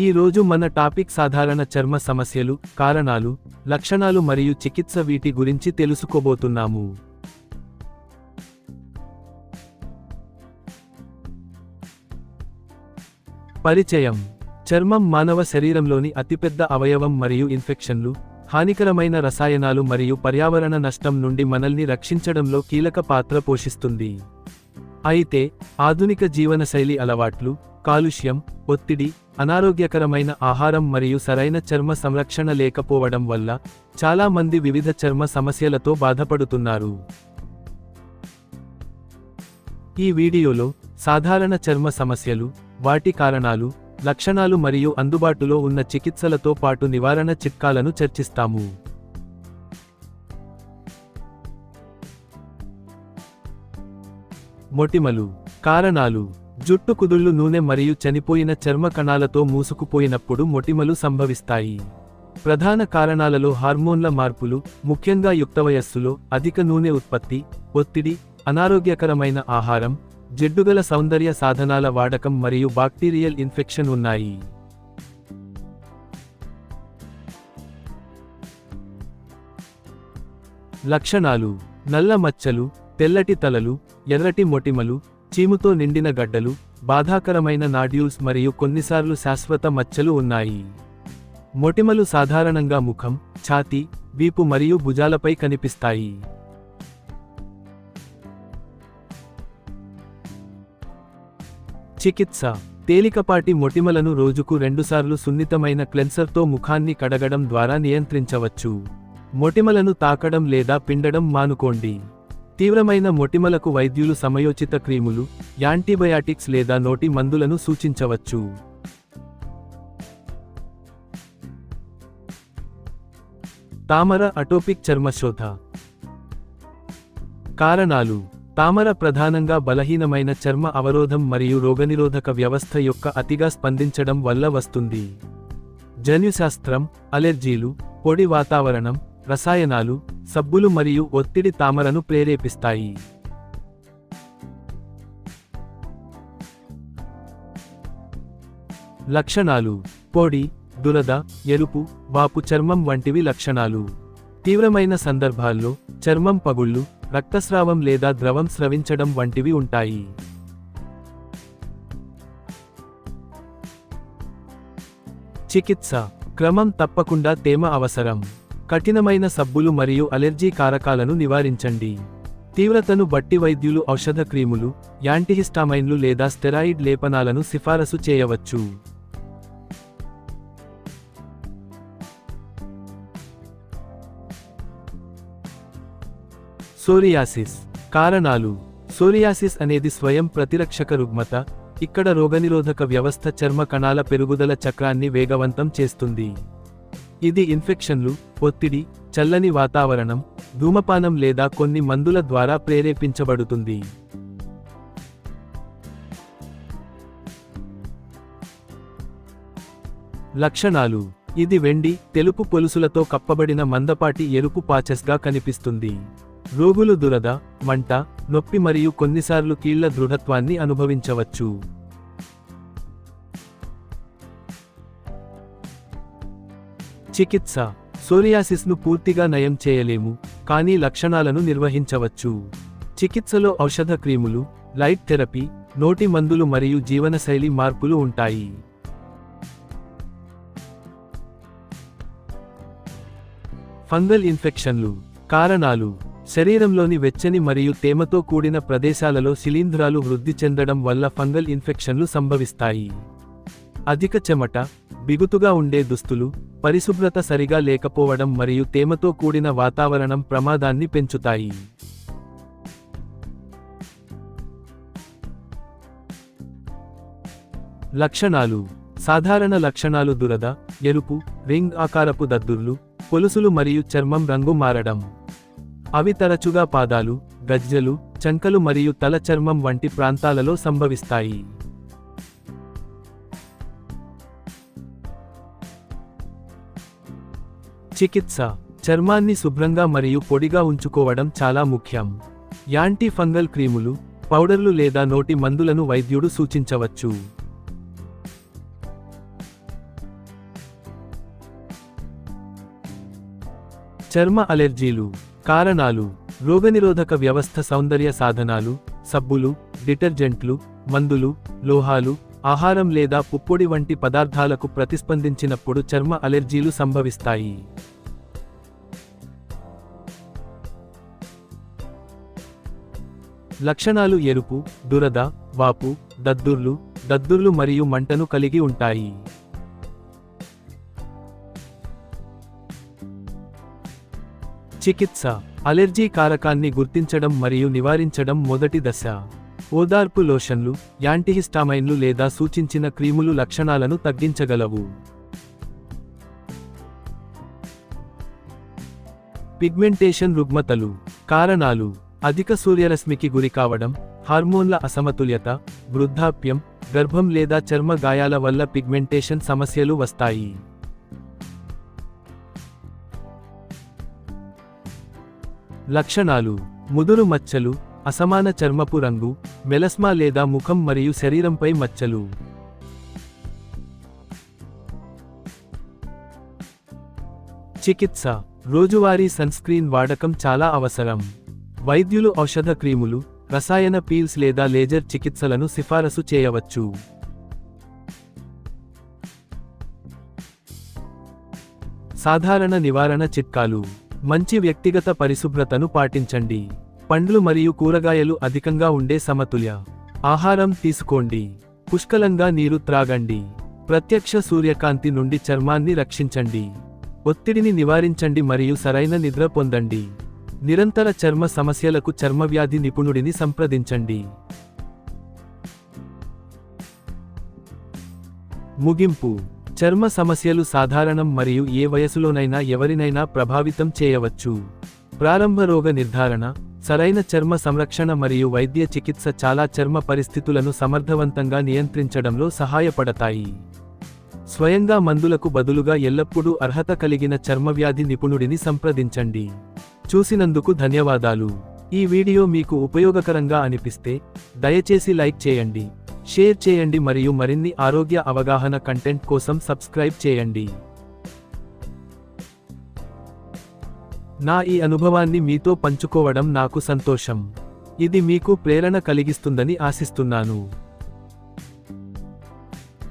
ఈ రోజు మన టాపిక్ సాధారణ చర్మ సమస్యలు కారణాలు లక్షణాలు మరియు చికిత్స వీటి గురించి తెలుసుకోబోతున్నాము. పరిచయం. చర్మం మానవ శరీరంలోని అతిపెద్ద అవయవం మరియు ఇన్ఫెక్షన్లు హానికరమైన రసాయనాలు మరియు పర్యావరణ నష్టం నుండి మనల్ని రక్షించడంలో కీలక పాత్ర పోషిస్తుంది. అయితే ఆధునిక జీవనశైలి అలవాట్లు కాలుష్యం ఒత్తిడి అనారోగ్యకరమైన ఆహారం మరియు సరైన చర్మ సంరక్షణ లేకపోవడం వల్ల చాలా మంది వివిధ చర్మ సమస్యలతో బాధపడుతున్నారు. ఈ వీడియోలో సాధారణ చర్మ సమస్యలు వాటి కారణాలు లక్షణాలు మరియు అందుబాటులో ఉన్న చికిత్సలతో పాటు నివారణ చిట్కాలను చర్చిస్తాము. మొటిమలు కారణాలు జుట్టు కుదుళ్ళు నూనె మరియు చనిపోయిన చర్మ కణాలతో మూసుకుపోయినప్పుడు మొటిమలు సంభవిస్తాయి. ప్రధాన కారణాలలో హార్మోన్ల మార్పులు ముఖ్యంగా యుక్తవయస్సులో అధిక నూనె ఉత్పత్తి ఒత్తిడి అనారోగ్యకరమైన ఆహారం జిడ్డుగల సౌందర్య సాధనాల వాడకం మరియు బాక్టీరియల్ ఇన్ఫెక్షన్ ఉన్నాయి. లక్షణాలు. నల్ల మచ్చలు తెల్లటి తలలు ఎర్రటి మొటిమలు చీముతో నిండిన గడ్డలు బాధాకరమైన నాడ్యూల్స్ మరియు కొన్నిసార్లు శాశ్వత మచ్చలు ఉన్నాయి. మొటిమలు సాధారణంగా ముఖం ఛాతీ వీపు మరియు భుజాలపై కనిపిస్తాయి. చికిత్స. తేలికపాటి మొటిమలను రోజుకు రెండుసార్లు సున్నితమైన క్లెన్సర్తో ముఖాన్ని కడగడం ద్వారా నియంత్రించవచ్చు. మొటిమలను తాకడం లేదా పిండడం మానుకోండి. తీవ్రమైన మొటిమలకు వైద్యులు సమయోచిత క్రీములు యాంటీబయాటిక్స్ లేదా నోటి మందులను సూచించవచ్చు. తామర అటోపిక్ చర్మశోథ కారణాలు. తామర ప్రధానంగా బలహీనమైన చర్మ అవరోధం మరియు రోగనిరోధక వ్యవస్థ యొక్క అతిగా స్పందించడం వల్ల వస్తుంది. జన్యుశాస్త్రం అలెర్జీలు పొడి వాతావరణం రసాయనాలు సబ్బులు మరియు ఒత్తిడి తామరను ప్రేరేపిస్తాయి. లక్షణాలు పొడి దురద ఎరుపు వాపు చర్మం వంటివి లక్షణాలు. తీవ్రమైన సందర్భాల్లో చర్మం పగుళ్ళు రక్తస్రావం లేదా ద్రవం స్రవించడం వంటివి ఉంటాయి. చికిత్స క్రమం తప్పకుండా తేమ అవసరం. కఠినమైన సబ్బులు మరియు అలెర్జీ కారకాలను నివారించండి. తీవ్రతను బట్టి వైద్యులు ఔషధ క్రీములు యాంటీహిస్టామైన్లు లేదా స్టెరాయిడ్ లేపనాలను సిఫారసు చేయవచ్చు. సోరియాసిస్ కారణాలు. సోరియాసిస్ అనేది స్వయం ప్రతిరక్షక రుగ్మత ఇక్కడ రోగనిరోధక వ్యవస్థ చర్మ కణాల పెరుగుదల చక్రాన్ని వేగవంతం చేస్తుంది. ఇది ఇన్ఫెక్షన్లు ఒత్తిడి చల్లని వాతావరణం ధూమపానం లేదా కొన్ని మందుల ద్వారా ప్రేరేపించబడుతుంది. లక్షణాలు. ఇది వెండి తెలుపు పొలుసులతో కప్పబడిన మందపాటి ఎరుపు పాచెస్గా కనిపిస్తుంది. రోగులు దురద మంట నొప్పి మరియు కొన్నిసార్లు కీళ్ళ దృఢత్వాన్ని అనుభవించవచ్చు. చికిత్స. సోరియాసిస్ను పూర్తిగా నయం చేయలేము కానీ లక్షణాలను నిర్వహించవచ్చు. చికిత్సలో ఔషధ క్రీములు లైట్ థెరపీ నోటి మందులు మరియు జీవనశైలి మార్పులు ఉంటాయి. ఫంగల్ ఇన్ఫెక్షన్లు కారణాలు. శరీరంలోని వెచ్చని మరియు తేమతో కూడిన ప్రదేశాలలో శిలీంధ్రాలు వృద్ధి చెందడం వల్ల ఫంగల్ ఇన్ఫెక్షన్లు సంభవిస్తాయి. అధిక చెమట బిగుతుగా ఉండే దుస్తులు పరిశుభ్రత సరిగా లేకపోవడం మరియు తేమతో కూడిన వాతావరణం ప్రమాదాన్ని పెంచుతాయి. లక్షణాలు. సాధారణ లక్షణాలు దురద ఎరుపు రింగ్ ఆకారపు దద్దుర్లు పొలుసులు మరియు చర్మం రంగు మారడం. అవి తరచుగా పాదాలు గజ్జలు చంకలు మరియు తల చర్మం వంటి ప్రాంతాలలో సంభవిస్తాయి. చికిత్స చర్మాన్ని శుభ్రంగా మరియు పొడిగా ఉంచుకోవడం చాలా ముఖ్యం. యాంటీ ఫంగల్ క్రీములు పౌడర్లు లేదా నోటి మందులను వైద్యుడు సూచించవచ్చు. చర్మ అలెర్జీలు కారణాలు రోగనిరోధక వ్యవస్థ సౌందర్య సాధనాలు సబ్బులు డిటర్జెంట్లు మందులు లోహాలు ఆహారం లేదా పుప్పొడి వంటి పదార్థాలకు ప్రతిస్పందించినప్పుడు చర్మ అలెర్జీలు సంభవిస్తాయి. లక్షణాలు ఎరుపు దురద వాపు దద్దుర్లు దద్దుర్లు మరియు మంటను కలిగి ఉంటాయి. చికిత్స అలెర్జీ కారకాన్ని గుర్తించడం మరియు నివారించడం మొదటి దశ. ఓదార్పు లోషన్లు యాంటీహిస్టామైన్లు లేదా సూచించిన క్రీములు లక్షణాలను తగ్గించగలవు. పిగ్మెంటేషన్ రుగ్మతలు కారణాలు. అధిక సూర్యరశ్మికి గురికావడం హార్మోన్ల అసమతుల్యత వృద్ధాప్యం గర్భం లేదా చర్మ గాయాల వల్ల పిగ్మెంటేషన్ సమస్యలు వస్తాయి. లక్షణాలు. ముదురు మచ్చలు అసమాన చర్మపు రంగు మెలస్మా లేదా ముఖం మరియు శరీరంపై మచ్చలు. చికిత్స. రోజువారీ సన్స్క్రీన్ వాడకం చాలా అవసరం. వైద్యులు ఔషధ క్రీములు రసాయన పీల్స్ లేదా లేజర్ చికిత్సలను సిఫారసు చేయవచ్చు. సాధారణ నివారణ చిట్కాలు. మంచి వ్యక్తిగత పరిశుభ్రతను పాటించండి. పండ్లు మరియు కూరగాయలు అధికంగా ఉండే సమతుల్య. ఆహారం తీసుకోండి. పుష్కలంగా నీరు త్రాగండి. ప్రత్యక్ష సూర్యకాంతి నుండి చర్మాన్ని రక్షించండి. ఒత్తిడిని నివారించండి మరియు సరైన నిద్ర పొందండి. నిరంతర చర్మ సమస్యలకు చర్మవ్యాధి నిపుణుడిని సంప్రదించండి. ముగింపు. చర్మ సమస్యలు సాధారణం మరియు ఏ వయసులోనైనా ఎవరినైనా ప్రభావితం చేయవచ్చు. ప్రారంభ రోగ నిర్ధారణ. సరైన చర్మ సంరక్షణ మరియు వైద్య చికిత్స చాలా చర్మ పరిస్థితులను సమర్థవంతంగా నియంత్రించడంలో సహాయపడతాయి. స్వయంగా మందులకు బదులుగా ఎల్లప్పుడూ అర్హత కలిగిన చర్మవ్యాధి నిపుణుడిని సంప్రదించండి. చూసినందుకు ధన్యవాదాలు. ఈ వీడియో మీకు ఉపయోగకరంగా అనిపిస్తే దయచేసి లైక్ చేయండి. షేర్ చేయండి మరియు మరిన్ని ఆరోగ్య అవగాహన కంటెంట్ కోసం సబ్స్క్రైబ్ చేయండి. నా ఈ అనుభవాన్ని మీతో పంచుకోవడం నాకు సంతోషం. ఇది మీకు ప్రేరణ కలిగిస్తుందని ఆశిస్తున్నాను.